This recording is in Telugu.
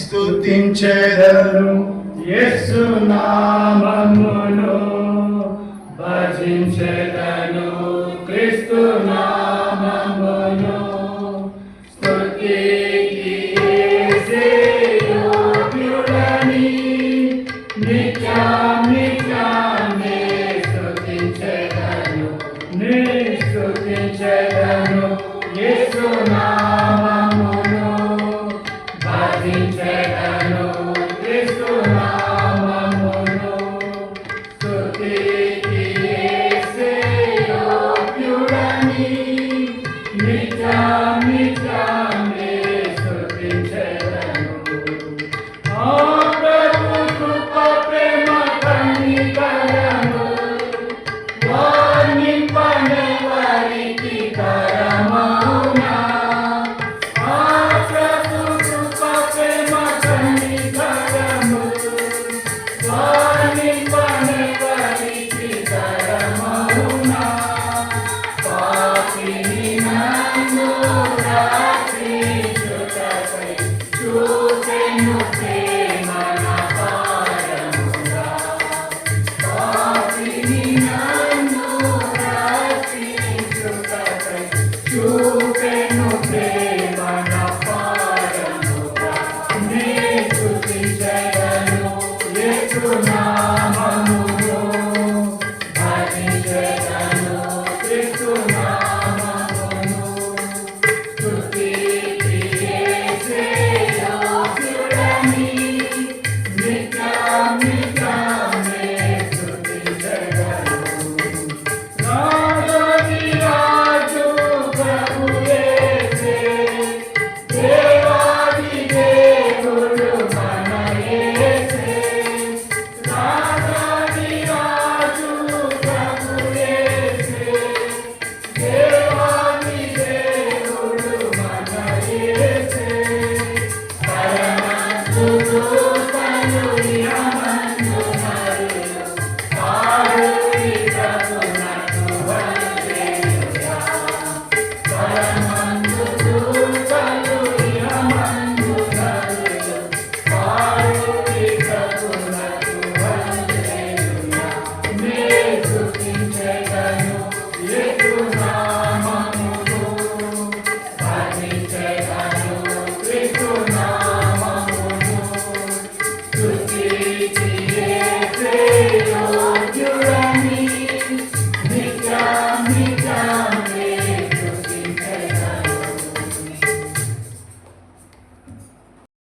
స్తుతించెదను యేసు నామమును భజించెదను. క్రీస్తు నామమును స్తుతికి యేసే నిత్యం నిత్యమే స్తుతించెదను నీ స్తుతించెదను యేసు Journey. చూపెను